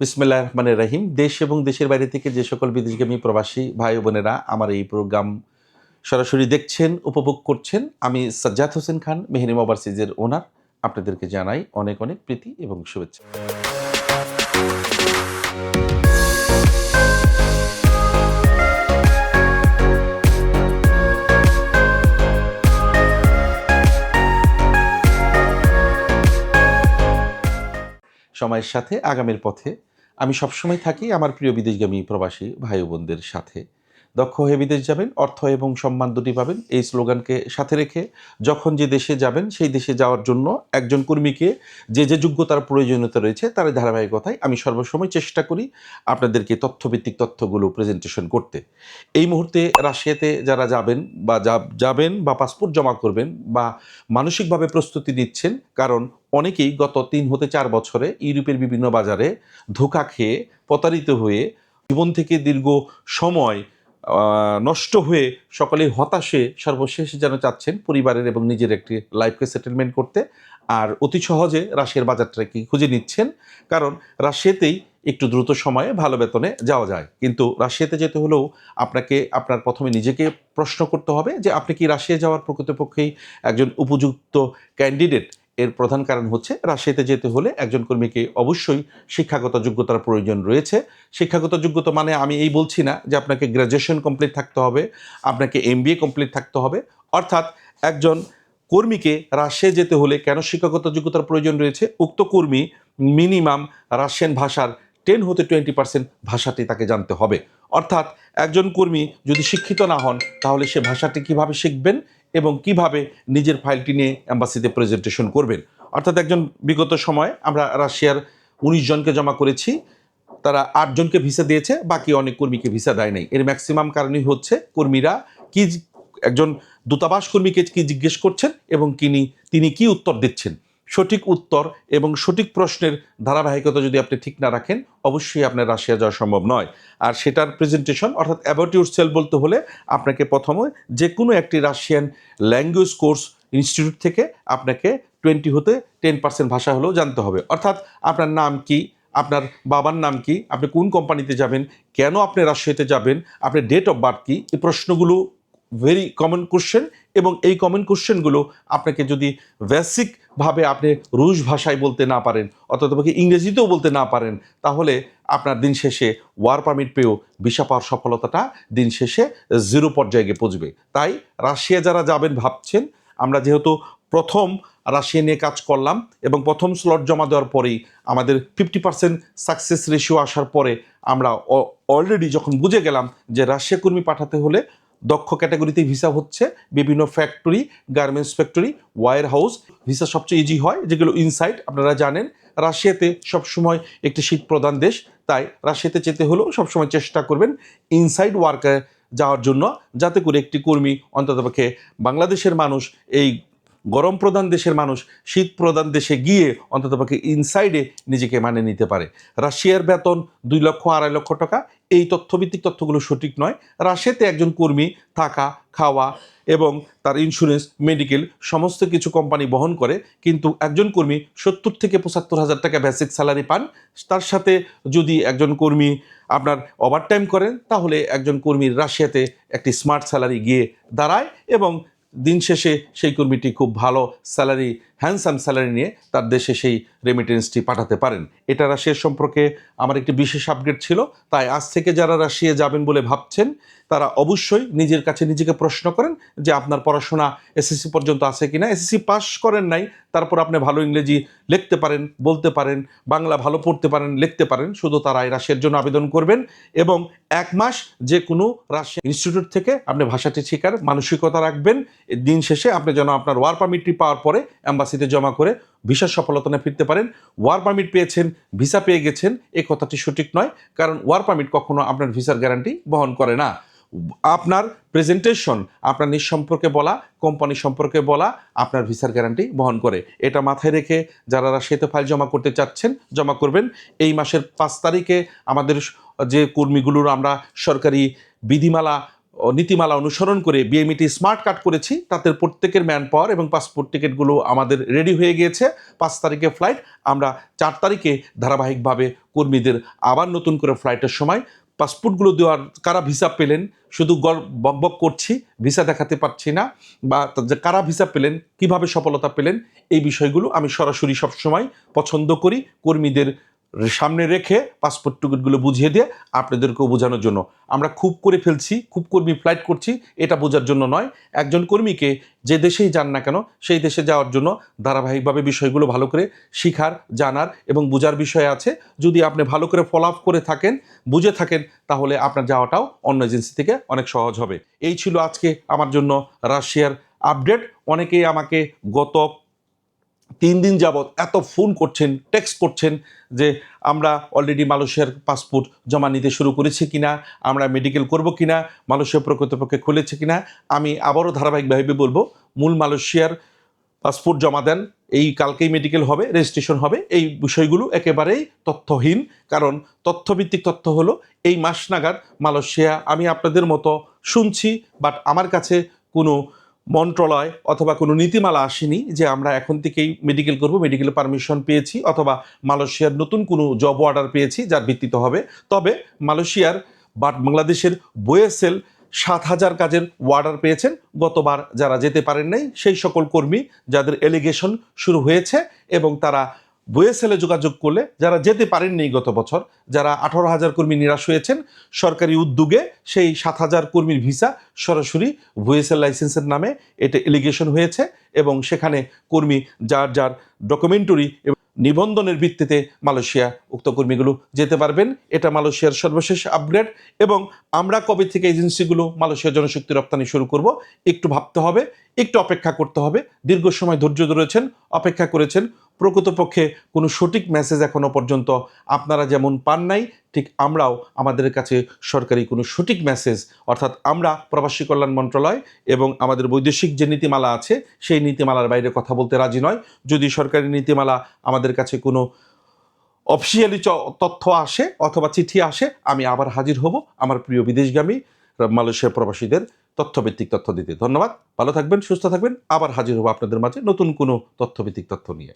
বিসমিল্লাহ রহমানের রাহিম। দেশ এবং দেশের বাইরে থেকে যে সকল বিদেশগামী প্রবাসী ভাই বোনেরা আমার এই প্রোগ্রাম সরাসরি দেখছেন, উপভোগ করছেন, আমি সাজ্জাদ হোসেন খান মেহরিম ওভারসিজের ওনার। আপনাদেরকে জানাই অনেক অনেক প্রীতি এবং শুভেচ্ছা। সময়ের সাথে আগামীর পথে আমি সবসময় থাকি আমার প্রিয় বিদেশগামী প্রবাসী ভাই বোনদের সাথে। দক্ষ হয়ে বিদেশ যাবেন, অর্থ এবং সম্মান দুটি পাবেন। এই স্লোগানকে সাথে রেখে যখন যে দেশে যাবেন, সেই দেশে যাওয়ার জন্য একজন কর্মীকে যে যে যোগ্যতার প্রয়োজনীয়তা রয়েছে তার ধারাবাহিকতায় আমি সর্বসময় চেষ্টা করি আপনাদেরকে তথ্যভিত্তিক তথ্যগুলো প্রেজেন্টেশন করতে। এই মুহূর্তে রাশিয়াতে যারা যাবেন বা যাবেন বা পাসপোর্ট জমা করবেন বা মানসিকভাবে প্রস্তুতি নিচ্ছেন, কারণ অনেকেই গত তিন হতে চার বছরে ইউরোপের বিভিন্ন বাজারে ধোকা খেয়ে প্রতারিত হয়ে জীবন থেকে দীর্ঘ সময় নষ্ট হয়ে সকলে হতাশে সর্বশেষ যেন চাচ্ছেন পরিবারের এবং নিজের একটি লাইফকে সেটেলমেন্ট করতে। আর অতি সহজে রাশিয়ার বাজারটাকে খুঁজে নিচ্ছেন? কারণ রাশিয়াতেই একটু দ্রুত সময়ে ভালো বেতনে যাওয়া যায়। কিন্তু রাশিয়াতে যেতে হলেও আপনাকে, আপনার প্রথমে নিজেকে প্রশ্ন করতে হবে যে আপনি কি রাশিয়া যাওয়ার প্রকৃতপক্ষেই একজন উপযুক্ত ক্যান্ডিডেট এর প্রধান কারণ হচ্ছে রাজশাহীতে যেতে হলে একজন কর্মীকে অবশ্যই শিক্ষাগত যোগ্যতার প্রয়োজন রয়েছে। শিক্ষাগত যোগ্যতা মানে আমি এই বলছি না যে আপনাকে গ্র্যাজুয়েশন কমপ্লিট থাকতে হবে, আপনাকে এমবিএ কমপ্লিট থাকতে হবে। অর্থাৎ একজন কর্মীকে রাশিয়া যেতে হলে কেন শিক্ষাগত যোগ্যতার প্রয়োজন রয়েছে? উক্ত কর্মী মিনিমাম রাশিয়ান ভাষার টেন হতে টোয়েন্টি পার্সেন্ট ভাষাটি তাকে জানতে হবে। অর্থাৎ একজন কর্মী যদি শিক্ষিত না হন, তাহলে সে ভাষাটি কীভাবে শিখবেন? এবং কীভাবে নিজের ফাইলটি নিয়ে অ্যাম্বাসিতে প্রেজেন্টেশন করবেন। অর্থাৎ একজন বিগত সময় আমরা রাশিয়ার উনিশ জনকে জমা করেছি, তারা আটজনকে ভিসা দিয়েছে, বাকি অনেক কর্মীকে ভিসা দেয় নাই। এর ম্যাক্সিমাম কারণই হচ্ছে কর্মীরা কি একজন দূতাবাস কর্মীকে কি জিজ্ঞেস করছেন এবং কিনি তিনি কি উত্তর দিচ্ছেন। সঠিক উত্তর এবং সঠিক প্রশ্নের ধারাবাহিকতা যদি আপনি ঠিক না রাখেন, অবশ্যই আপনার রাশিয়া যাওয়া সম্ভব নয়। আর সেটার প্রেজেন্টেশন অর্থাৎ অ্যাবাউট ইউর সেল বলতে হলে আপনাকে প্রথমে যে কোনো একটি রাশিয়ান ল্যাঙ্গুয়েজ কোর্স ইনস্টিটিউট থেকে আপনাকে টোয়েন্টি হতে টেন পার্সেন্ট ভাষা হলেও জানতে হবে। অর্থাৎ আপনার নাম কি, আপনার বাবার নাম কি, আপনি কোন কোম্পানিতে যাবেন, কেন আপনি রাশিয়াতে যাবেন, আপনার ডেট অফ বার্থ কি, এই প্রশ্নগুলো ভেরি কমন কোশ্চেন এবং এই কমন কোশ্চেনগুলো আপনাকে যদি বেসিকভাবে আপনি রুশ ভাষায় বলতে না পারেন অর্থাৎ আপনাকে ইংরেজিতেও বলতে না পারেন, তাহলে আপনার দিন শেষে ওয়ার পারমিট পেয়েও ভিসা পাওয়ার সফলতাটা দিন শেষে জিরো পর্যায়ে পৌঁছবে। তাই রাশিয়া যারা যাবেন ভাবছেন, আমরা যেহেতু প্রথম রাশিয়া নিয়ে কাজ করলাম এবং প্রথম স্লট জমা দেওয়ার পরেই আমাদের ফিফটি পার্সেন্ট সাকসেস রেশিও আসার পরে আমরা অলরেডি যখন বুঝে গেলাম যে রাশিয়া কর্মী পাঠাতে হলে দক্ষ ক্যাটাগরিতে ভিসা হচ্ছে, বিভিন্ন factory garments factory warehouse visa সবচেয়ে ইজি হয়, যেগুলো ইনসাইড আপনারা জানেন। রাশিয়াতে সবসময় একটি শীত প্রধান দেশ, তাই রাশিয়াতে যেতে হলেও সবসময় চেষ্টা করবেন ইনসাইড ওয়ার্কার যাওয়ার জন্য, যাতে করে একটি কর্মী অন্ততপক্ষে বাংলাদেশের মানুষ এই গরম প্রধান দেশের মানুষ, শীত প্রধান দেশে গিয়ে অন্ততপক্ষে ইনসাইডে নিজেকে মানে নিতে পারে। রাশিয়ার বেতন দুই লক্ষ, আড়াই লক্ষ টাকা, এই তথ্যভিত্তিক তথ্যগুলো সঠিক নয়। রাশিয়াতে একজন কর্মী থাকা, খাওয়া এবং তার ইন্স্যুরেন্স মেডিকেল সমস্ত কিছু কোম্পানি বহন করে, কিন্তু একজন কর্মী সত্তর থেকে পঁচাত্তর হাজার টাকা বেসিক স্যালারি পান। তার সাথে যদি একজন কর্মী আপনার ওভারটাইম করেন, তাহলে একজন কর্মীর রাশিয়াতে একটি স্মার্ট স্যালারি গিয়ে দাঁড়ায় এবং দিন শেষে সেই কর্মীটি খুব ভালো স্যালারি হ্যান্ডসাম স্যালারি নিয়ে তার দেশে সেই রেমিটেন্সটি পাঠাতে পারেন। এটা রাশিয়ার সম্পর্কে আমার একটি বিশেষ আপডেট ছিল, তাই আজ থেকে যারা রাশিয়া যাবেন বলে ভাবছেন, তারা অবশ্যই নিজের কাছে নিজেকে প্রশ্ন করেন যে আপনার পড়াশোনা এসএসসি পর্যন্ত আছে কিনা। এসএসসি পাস করেন নাই, তারপর আপনি ভালো ইংরেজি লিখতে পারেন, বলতে পারেন, বাংলা ভালো পড়তে পারেন, লিখতে পারেন, শুধু তারা এই রাশিয়ার জন্য আবেদন করবেন এবং এক মাস যে কোনো রাশিয়া ইনস্টিটিউট থেকে আপনি ভাষাটি শেখার মানসিকতা রাখবেন। দিন শেষে আপনি যেন আপনার ওয়ার পারমিটটি পাওয়ার পরে অ্যাম্বাসিতে জমা করে ভিসার সফলতা ফিরতে পারেন। ওয়ার পারমিট পেয়েছেন, ভিসা পেয়ে গেছেন এই কথাটি সঠিক নয়, কারণ ওয়ার পারমিট কখনো আপনার ভিসার গ্যারান্টি বহন করে না। আপনার প্রেজেন্টেশন, আপনার নিজ সম্পর্কে বলা, কোম্পানি সম্পর্কে বলা, আপনার ভিসার গ্যারান্টি বহন করে। এটা মাথায় রেখে যারা রাশিয়াতে ফাইল জমা করতে চাচ্ছেন, জমা করবেন। এই মাসের পাঁচ তারিখে আমাদের যে কর্মীগুলোর আমরা সরকারি বিধিমালা নীতিমালা অনুসরণ করে বিএমইটি স্মার্ট কার্ড করেছি। তাদের প্রত্যেকের ম্যান পাওয়ার এবং পাসপোর্ট টিকিটগুলো আমাদের রেডি হয়ে গিয়েছে। পাঁচ তারিখে ফ্লাইট আমরা চার তারিখে ধারাবাহিকভাবে কর্মীদের আবার নতুন করে ফ্লাইটের সময় পাসপোর্টগুলো দেওয়ার, কারা ভিসা পেলেন, শুধু বকবক করছি ভিসা দেখাতে পারছি না, বা কারা ভিসা পেলেন, কীভাবে সফলতা পেলেন, এই বিষয়গুলো আমি সরাসরি সবসময় পছন্দ করি। কর্মীদের সামনে রেখে পাসপোর্ট টিকিটগুলো বুঝিয়ে দিয়ে আপনাদেরকেও বোঝানোর জন্য। আমরা খুব করে ফেলছি, খুব কর্মী ফ্লাইট করছি, এটা বোঝার জন্য নয়। একজন কর্মীকে যে দেশেই যান না কেন, সেই দেশে যাওয়ার জন্য ধারাবাহিকভাবে বিষয়গুলো ভালো করে শিখার, জানার এবং বোঝার বিষয় আছে। যদি আপনি ভালো করে ফলো আপ করে থাকেন, বুঝে থাকেন, তাহলে আপনার যাওয়াটাও অন্য এজেন্সি থেকে অনেক সহজ হবে। এই ছিল আজকে আমার জন্য রাশিয়ার আপডেট অনেকেই আমাকে গত তিন দিন যাবৎ এত ফোন করছেন টেক্সট করছেন যে আমরা অলরেডি মালয়েশিয়ার পাসপোর্ট জমা নিতে শুরু করেছি কিনা, আমরা মেডিকেল করব কিনা, মালয়েশিয়া প্রকৃতপক্ষে খুলেছে কিনা, আমি আবারও ধারাবাহিকভাবে বলব, মূল মালয়েশিয়ার পাসপোর্ট জমা দেন, এই কালকেই মেডিকেল হবে রেজিস্ট্রেশন হবে, এই বিষয়গুলো একেবারেই তথ্যহীন, কারণ তথ্যভিত্তিক তথ্য হলো এই মাস নাগাদ মালয়েশিয়া, আমি আপনাদের মতো শুনছি বাট আমার কাছে কোনো মন্ত্রণালয় অথবা কোনো নীতিমালা আসেনি যে আমরা এখন থেকেই মেডিকেল করব মেডিকেল পারমিশন পেয়েছি, অথবা মালয়েশিয়ার নতুন কোনো জব অর্ডার পেয়েছি যার ভিত্তিতে হবে। তবে মালয়েশিয়ার বাট বাংলাদেশের বয়েসেল সাত হাজার কাজের ওয়ার্ডার পেয়েছেন। গতবার যারা যেতে পারেন নাই, সেই সকল কর্মী যাদের এলিগেশন শুরু হয়েছে এবং তারা বয়েসেলে যোগাযোগ করলে যারা যেতে পারেননি গত বছর, যারা আঠারো হাজার কর্মী নিরাশ হয়েছেন, সরকারি উদ্যোগে সেই সাত হাজার কর্মীর ভিসা সরাসরি ভুয়েসেল লাইসেন্সের নামে এটা এলিগেশন হয়েছে এবং সেখানে কর্মী যার যার ডকুমেন্টারি নিবন্ধনের ভিত্তিতে মালয়েশিয়া উক্ত কর্মীগুলো যেতে পারবেন। এটা মালয়েশিয়ার সর্বশেষ আপগ্রেড এবং আমরা কবে থেকে এজেন্সিগুলো মালয়েশিয়া জনশক্তি রপ্তানি শুরু করব, একটু ভাবতে হবে, একটু অপেক্ষা করতে হবে। দীর্ঘ সময় ধৈর্য ধরেছেন, অপেক্ষা করেছেন প্রকৃতপক্ষে কোনো সঠিক মেসেজ এখনও পর্যন্ত আপনারা যেমন পান নাই, ঠিক আমরাও আমাদের কাছে সরকারি কোনো সঠিক মেসেজ অর্থাৎ আমরা প্রবাসী কল্যাণ মন্ত্রণালয় এবং আমাদের বৈদেশিক যে নীতিমালা আছে, সেই নীতিমালার বাইরে কথা বলতে রাজি নয়। যদি সরকারি নীতিমালা আমাদের কাছে কোনো অফিসিয়ালি তথ্য আসে অথবা চিঠি আসে, আমি আবার হাজির হব আমার প্রিয় বিদেশগামী, মালয়েশিয়ার প্রবাসীদের তথ্যভিত্তিক তথ্য দিতে। ধন্যবাদ। ভালো থাকবেন, সুস্থ থাকবেন। আবার হাজির হব আপনাদের মাঝে নতুন কোনো তথ্যভিত্তিক তথ্য নিয়ে।